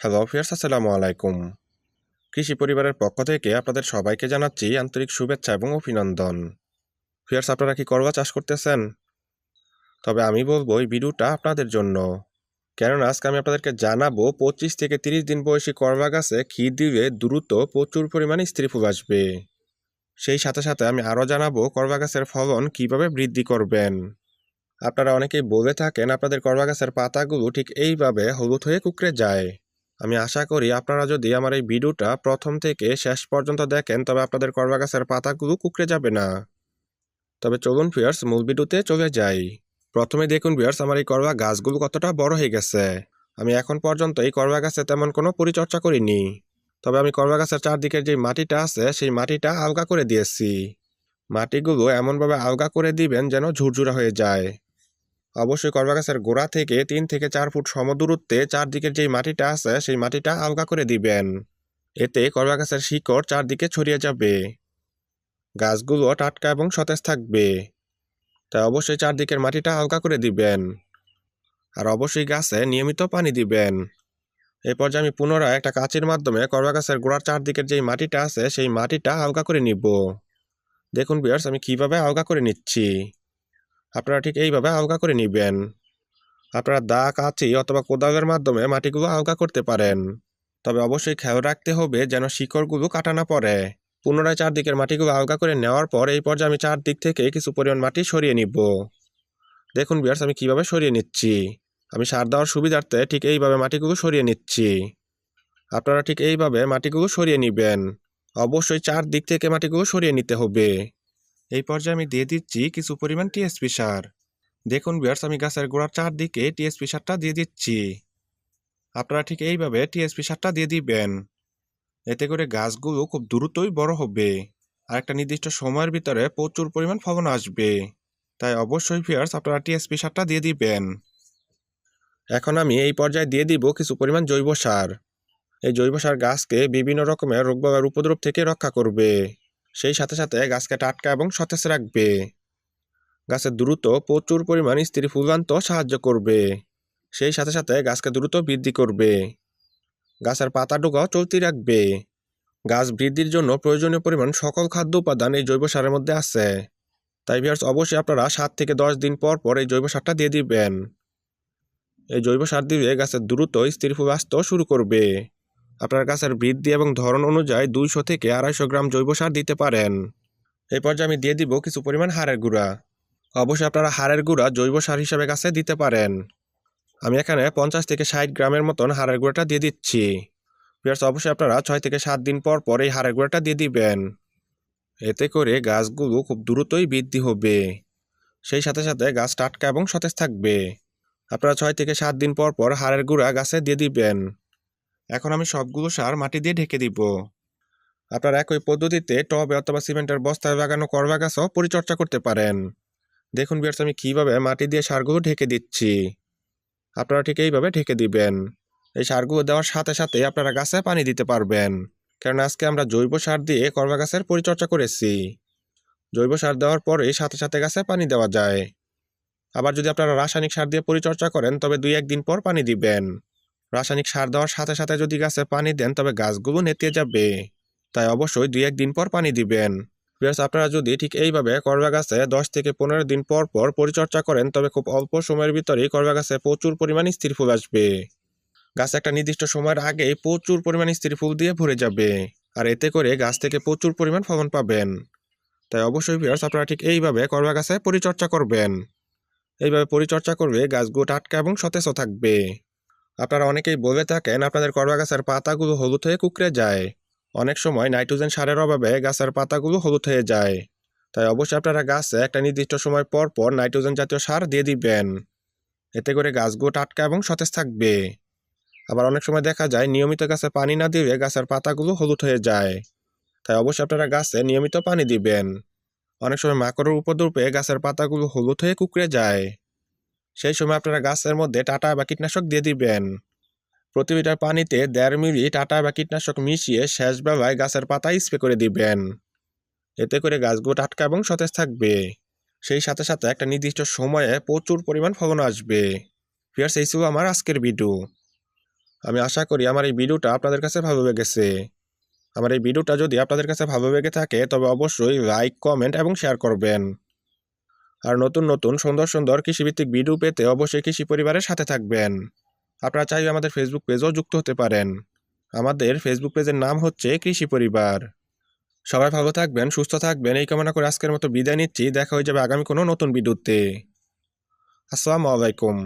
Hello fierce আসসালামু আলাইকুম। কৃষি পরিবারের পক্ষ থেকে আপনাদের সবাইকে জানাচ্ছি আন্তরিক শুভেচ্ছা এবং অভিনন্দন। ফিয়ার্স আপনারা কি করবা চাষ করতেছেন? তবে আমি বলব এই ভিডিওটা আপনাদের জন্য। কেননা আজকে আমি আপনাদেরকে জানাব পঁচিশ থেকে তিরিশ দিন বয়সী করবা গাছে ক্ষী দিলে দ্রুত প্রচুর পরিমাণে স্ত্রী ফুল আসবে। সেই সাথে সাথে আমি আরও জানাব করবা গাছের ফলন কীভাবে বৃদ্ধি করবেন। আপনারা অনেকেই বলে থাকেন আপনাদের করবা গাছের পাতাগুলো ঠিক এইভাবে হলুদ হয়ে কুকড়ে যায়। আমি আশা করি আপনারা যদি আমার এই ভিডিওটা প্রথম থেকে শেষ পর্যন্ত দেখেন, তবে আপনাদের করবা গাছের পাতাগুলো কুকড়ে যাবে না। তবে চলুন ফিয়ার্স মূল ভিডিওতে চলে যাই। প্রথমে দেখুন ফিয়ার্স আমার এই করবা গাছগুলো কতটা বড় হয়ে গেছে। আমি এখন পর্যন্ত এই করবা গাছে তেমন কোনো পরিচর্যা করিনি। তবে আমি করবা গাছের চারদিকের যে মাটিটা আছে, সেই মাটিটা আলগা করে দিয়েছি। মাটিগুলো এমনভাবে আলগা করে দিবেন যেন ঝুরঝুরা হয়ে যায়। অবশ্যই করবা গাছের গোড়া থেকে তিন থেকে চার ফুট সমদূরত্বে চারদিকের যেই মাটিটা আছে, সেই মাটিটা আলগা করে দিবেন। এতে করবা গাছের শিকড় চারদিকে ছড়িয়ে যাবে। গাছগুলো টাটকা এবং সতেজ থাকবে। তাই অবশ্যই চারদিকের মাটিটা আলগা করে দিবেন। আর অবশ্যই গাছে নিয়মিত পানি দিবেন। এই পর্যায়ে আমি পুনরায় একটা কাঁচির মাধ্যমে করবা গাছের গোড়ার চারদিকের যেই মাটিটা আছে, সেই মাটিটা আলগা করে নিব। দেখুন বিয়ার্স আমি কীভাবে আলগা করে নিচ্ছি। আপনারা ঠিক এইভাবে আলগা করে নেবেন। আপনারা দা, কাঁচি অথবা কোদালের মাধ্যমে মাটিগুলো আলগা করতে পারেন। তবে অবশ্যই খেয়াল রাখতে হবে যেন শিকড়গুলো কাটা না পড়ে। পুনরায় চারদিকের মাটিগুলো আলগা করে নেওয়ার পর এই পর্যায়ে আমি চারদিক থেকে কিছু পরিমাণ মাটি সরিয়ে নিব। দেখুন বিয়ার্স আমি কীভাবে সরিয়ে নিচ্ছি? আমি সার দেওয়ার সুবিধার্থে ঠিক এইভাবে মাটিগুলো সরিয়ে নিচ্ছি। আপনারা ঠিক এইভাবে মাটিগুলো সরিয়ে নেবেন। অবশ্যই চারদিক থেকে মাটিগুলো সরিয়ে নিতে হবে। এই পর্যায়ে আমি দিয়ে দিচ্ছি কিছু পরিমাণ টিএসপি সার। দেখুন বিয়ার্স আমি গাছের গোড়ার চারদিকে টিএসপি সারটা দিয়ে দিচ্ছি। আপনারা ঠিক এইভাবে টিএসপি সারটা দিয়ে দিবেন। এতে করে গাছগুলো খুব দ্রুতই বড় হবে। আর একটা নির্দিষ্ট সময়ের ভিতরে প্রচুর পরিমাণ ফলন আসবে। তাই অবশ্যই ফিয়ার্স আপনারা টিএসপি সারটা দিয়ে দিবেন। এখন আমি এই পর্যায়ে দিয়ে দিব কিছু পরিমাণ জৈব সার। এই জৈব সার গাছকে বিভিন্ন রকমের রোগবাগার উপদ্রব থেকে রক্ষা করবে। সেই সাথে সাথে গাছকে টাটকা এবং সতেজ রাখবে। গাছের দ্রুত প্রচুর পরিমাণ স্ত্রী ফুল আনতে সাহায্য করবে। সেই সাথে সাথে গাছকে দ্রুত বৃদ্ধি করবে। গাছের পাতা ডোকাও চলতি রাখবে। গাছ বৃদ্ধির জন্য প্রয়োজনীয় পরিমাণ সকল খাদ্য উপাদান এই জৈব সারের মধ্যে আছে। তাই ভিয়ার্স অবশ্যই আপনারা সাত থেকে দশ দিন পর পর এই জৈব সারটা দিয়ে দিবেন। এই জৈব সার দিলে গাছের দ্রুত স্ত্রী ফুল আসতেও শুরু করবে। আপনার গাছের বৃদ্ধি এবং ধরন অনুযায়ী দুইশো থেকে আড়াইশো গ্রাম জৈব সার দিতে পারেন। এই পর্যায়ে আমি দিয়ে দিব কিছু পরিমাণ হাড়ের গুঁড়া। অবশ্যই আপনারা হাড়ের গুঁড়া জৈব সার হিসাবে গাছে দিতে পারেন। আমি এখানে পঞ্চাশ থেকে ষাট গ্রামের মতন হাড়ের গুঁড়াটা দিয়ে দিচ্ছি। পিয়ার্স অবশ্যই আপনারা ছয় থেকে সাত দিন পর পর এই হাড়ের গুঁড়াটা দিয়ে দিবেন। এতে করে গাছগুলো খুব দ্রুতই বৃদ্ধি হবে। সেই সাথে সাথে গাছ টাটকা এবং সতেজ থাকবে। আপনারা ছয় থেকে সাত দিন পর পর হাড়ের গুঁড়া গাছে দিয়ে দিবেন। এখন আমি সবগুলো সার মাটি দিয়ে ঢেকে দিব। আপনারা একই পদ্ধতিতে টবে অথবা সিমেন্টের বস্তায় লাগানো করবা গাছও পরিচর্যা করতে পারেন। দেখুন বিয়ার্স আমি কীভাবে মাটি দিয়ে সারগুলো ঢেকে দিচ্ছি। আপনারা ঠিক এইভাবে ঢেকে দিবেন। এই সারগুলো দেওয়ার সাথে সাথে আপনারা গাছে পানি দিতে পারবেন। কারণ আজকে আমরা জৈব সার দিয়ে করবা গাছের পরিচর্যা করেছি। জৈব সার দেওয়ার পরে সাথে সাথে গাছে পানি দেওয়া যায়। আবার যদি আপনারা রাসায়নিক সার দিয়ে পরিচর্যা করেন, তবে দুই একদিন পর পানি দিবেন। রাসায়নিক সার দেওয়ার সাথে সাথে যদি গাছে পানি দেন, তবে গাছগুলো নেতিয়ে যাবে। তাই অবশ্যই দুই একদিন পর পানি দিবেন। প্লাস আপনারা যদি ঠিক এইভাবে করবা গাছে দশ থেকে পনেরো দিন পর পর পরিচর্যা করেন, তবে খুব অল্প সময়ের ভিতরেই করবা গাছে প্রচুর পরিমাণে স্থির ফুল আসবে। গাছ একটা নির্দিষ্ট সময়ের আগেই প্রচুর পরিমাণে স্থির ফুল দিয়ে ভরে যাবে, আর এতে করে গাছ থেকে প্রচুর পরিমাণ ফলন পাবেন। তাই অবশ্যই ভিউয়ার্স, আপনারা ঠিক এইভাবে করবা গাছে পরিচর্যা করবেন। এইভাবে পরিচর্যা করবে গাছগুলো টাটকা এবং সতেজ থাকবে। আপনারা অনেকেই বলে থাকেন, আপনাদের করবা গাছের পাতাগুলো হলুদ হয়ে কুকড়ে যায়। অনেক সময় নাইট্রোজেন সারের অভাবে গাছের পাতাগুলো হলুদ হয়ে যায়। তাই অবশ্যই আপনারা গাছে একটা নির্দিষ্ট সময় পর পর নাইট্রোজেন জাতীয় সার দিয়ে দিবেন। এতে করে গাছগুলো টাটকা এবং সতেজ থাকবে। আবার অনেক সময় দেখা যায় নিয়মিত গাছে পানি না দিলে গাছের পাতাগুলো হলুদ হয়ে যায়। তাই অবশ্যই আপনারা গাছে নিয়মিত পানি দিবেন। অনেক সময় মাকড়ের উপদ্রুপে গাছের পাতাগুলো হলুদ হয়ে কুকড়ে যায়। সেই সময় আপনারা গাছের মধ্যে টাটা বা কীটনাশক দিয়ে দিবেন। প্রতি লিটার পানিতে দেড় মিলি টাটা বা কীটনাশক মিশিয়ে শেষ বেলায় গাছের পাতা স্প্রে করে দিবেন। এতে করে গাছগুলো টাটকা এবং সতেজ থাকবে। সেই সাথে সাথে একটা নির্দিষ্ট সময়ে প্রচুর পরিমাণ ফলন আসবে। ফিয়ার্স এই ছিল আমার আজকের ভিডিও। আমি আশা করি আমার এই ভিডিওটা আপনাদের কাছে ভালো লেগেছে। আমার এই ভিডিওটা যদি আপনাদের কাছে ভালো লেগে থাকে, তবে অবশ্যই লাইক, কমেন্ট এবং শেয়ার করবেন। আর নতুন নতুন সুন্দর সুন্দর কৃষিভিত্তিক ভিডিও পেতে অবশ্যই কৃষি পরিবারের সাথে থাকবেন। আপনারা চাইলে আমাদের ফেসবুক পেজও যুক্ত হতে পারেন। আমাদের ফেসবুক পেজের নাম হচ্ছে কৃষি পরিবার। সবাই ভালো থাকবেন, সুস্থ থাকবেন। এই কামনা করে আজকের মতো বিদায় নিচ্ছি। দেখা হয়ে যাবে আগামী কোনো নতুন বিদ্যুতে আসসালামু আলাইকুম।